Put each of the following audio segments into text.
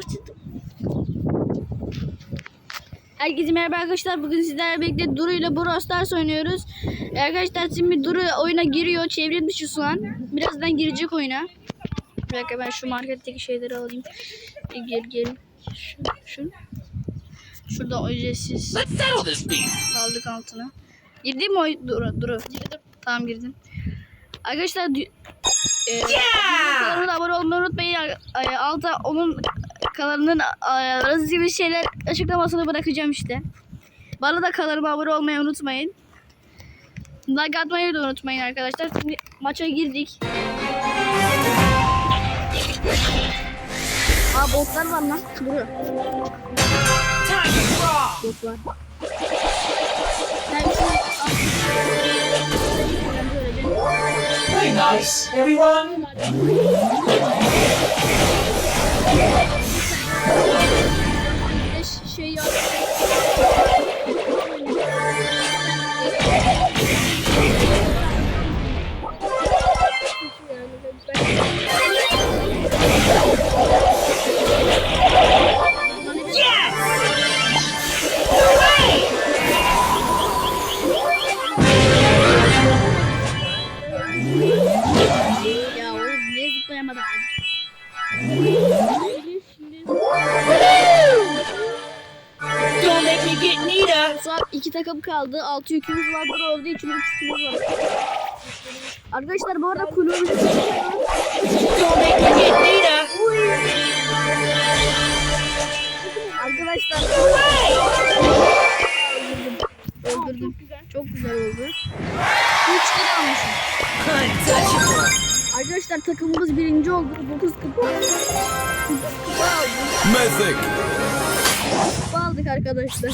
başladım. Herkese merhaba arkadaşlar. Bugün sizlerle birlikte Duru ile Brawl Stars oynuyoruz. Arkadaşlar şimdi Duru oyuna giriyor. Çevrim dışı şu an. Birazdan girecek oyuna. Bir dakika ben şu marketteki şeyleri alayım. Ee, Gel gel. Şu, şu. Şurada ücretsiz aldık altına. Girdin mi o Duru? Duru. Girdim. Tamam girdim. Arkadaşlar e, kanalına abone olmayı unutmayın. E, Alta onun kanalının arası gibi şeyler açıklamasını bırakacağım işte. Bana da kanalıma abone olmayı unutmayın. Like atmayı da unutmayın arkadaşlar. Şimdi maça girdik. Aa botlar var lan. Duru. Time to brawl. Botlar. Sen şimdi- Play nice, everyone. Şey ya. Ya oğlum niye zıplayamadım? Don't iki takım kaldı. Altı yükümüz var. Burada olduğu için üç yükümüz var. Arkadaşlar bu arada kulübümüzü. Arkadaşlar öldürdüm. Çok güzel oldu. Üç kere almışım. Arkadaşlar takımımız birinci oldu. 9 kupa. 9 kupa aldık. Kupa aldık arkadaşlar.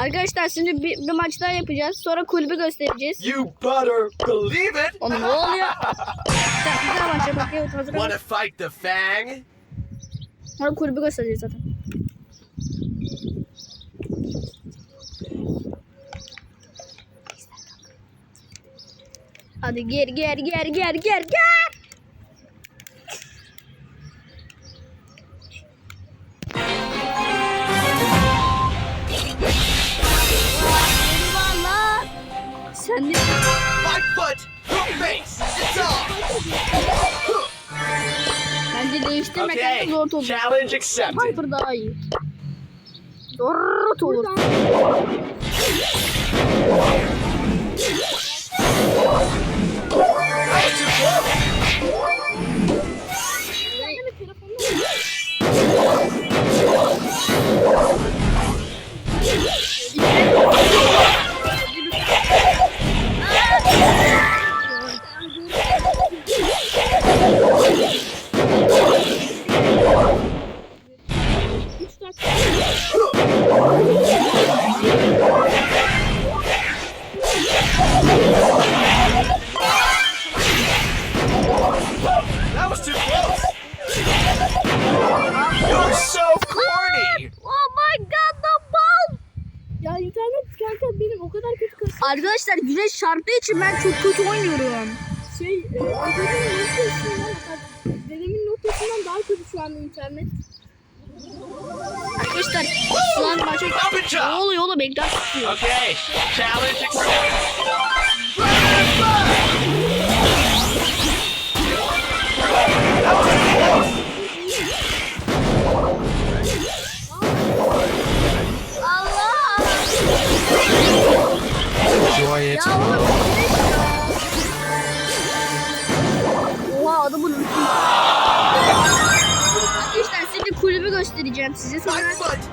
Arkadaşlar şimdi bir, bir maç daha yapacağız. Sonra kulübü göstereceğiz. You better believe it. Oğlum ne oluyor? Sen bir daha maç yapalım. Evet, hazır to fight the Fang? Sonra kulübü göstereceğiz zaten. Hadi gel gel gel gel gel gel. Sen de My foot, face. It's off. bence değiştirme kanka zor olur. Challenge accepted. Piper daha iyi. Zor olur. Arkadaşlar güneş çarptığı için ben çok kötü oynuyorum. Şey, e, dedemin notasından, bak, dedemin notasından daha kötü şu anda internet. Arkadaşlar şu an maça... Ne oluyor oğlum ekran tutuyor. Okay. Challenge accepted. Enjoy it. Ya oğlum güneş ya. Oha adamın Arkadaşlar şimdi kulübü göstereceğim size. Sonra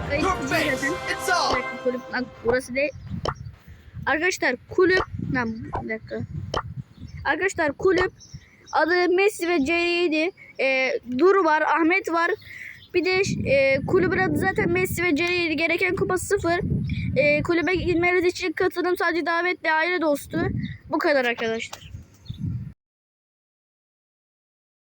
kayıt zaten. Kulüp lan burası değil. Arkadaşlar kulüp lan bir dakika. Arkadaşlar kulüp adı Messi ve Jerry'ydi. Ee, Dur var, Ahmet var. Bir de e, kulübün adı zaten Messi ve Jerry'ydi. Gereken kupa sıfır. E, kulübe girmeniz için katılım sadece davet ve aile dostu. Bu kadar arkadaşlar.